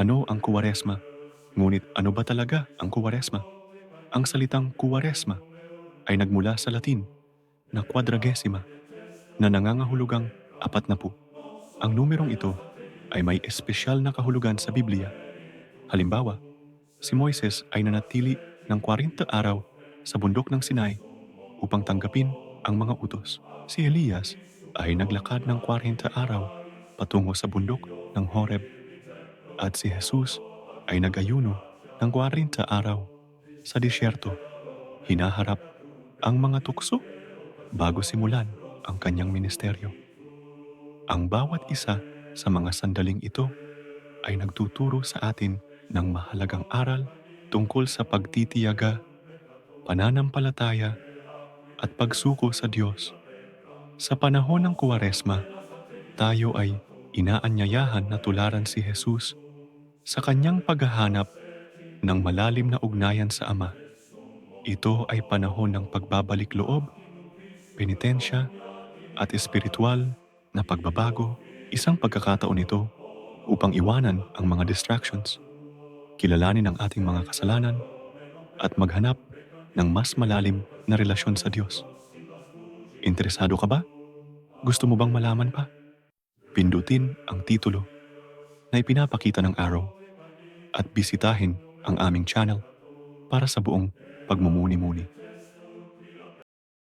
Ano ang kuwaresma? Ngunit ano ba talaga ang kuwaresma? Ang salitang kuwaresma ay nagmula sa Latin na quadragesima na nangangahulugang apat na po. Ang numerong ito ay may espesyal na kahulugan sa Biblia. Halimbawa, si Moises ay nanatili ng 40 araw sa bundok ng Sinai upang tanggapin ang mga utos. Si Elias ay naglakad ng 40 araw patungo sa bundok ng Horeb. At si Jesus ay nag-ayuno ng 40 araw sa disyerto. Hinaharap ang mga tukso bago simulan ang kanyang ministeryo. Ang bawat isa sa mga sandaling ito ay nagtuturo sa atin ng mahalagang aral tungkol sa pagtitiyaga, pananampalataya, at pagsuko sa Diyos. Sa panahon ng Kuwaresma, tayo ay inaanyayahan na tularan si Jesus sa kanyang paghahanap ng malalim na ugnayan sa Ama. Ito ay panahon ng pagbabalik loob, penitensya, at espiritual na pagbabago. Isang pagkakataon ito upang iwanan ang mga distractions, kilalanin ang ating mga kasalanan, at maghanap ng mas malalim na relasyon sa Diyos. Interesado ka ba? Gusto mo bang malaman pa? Pindutin ang titulo na ipinapakita ng arrow at bisitahin ang aming channel para sa buong pagmumuni-muni.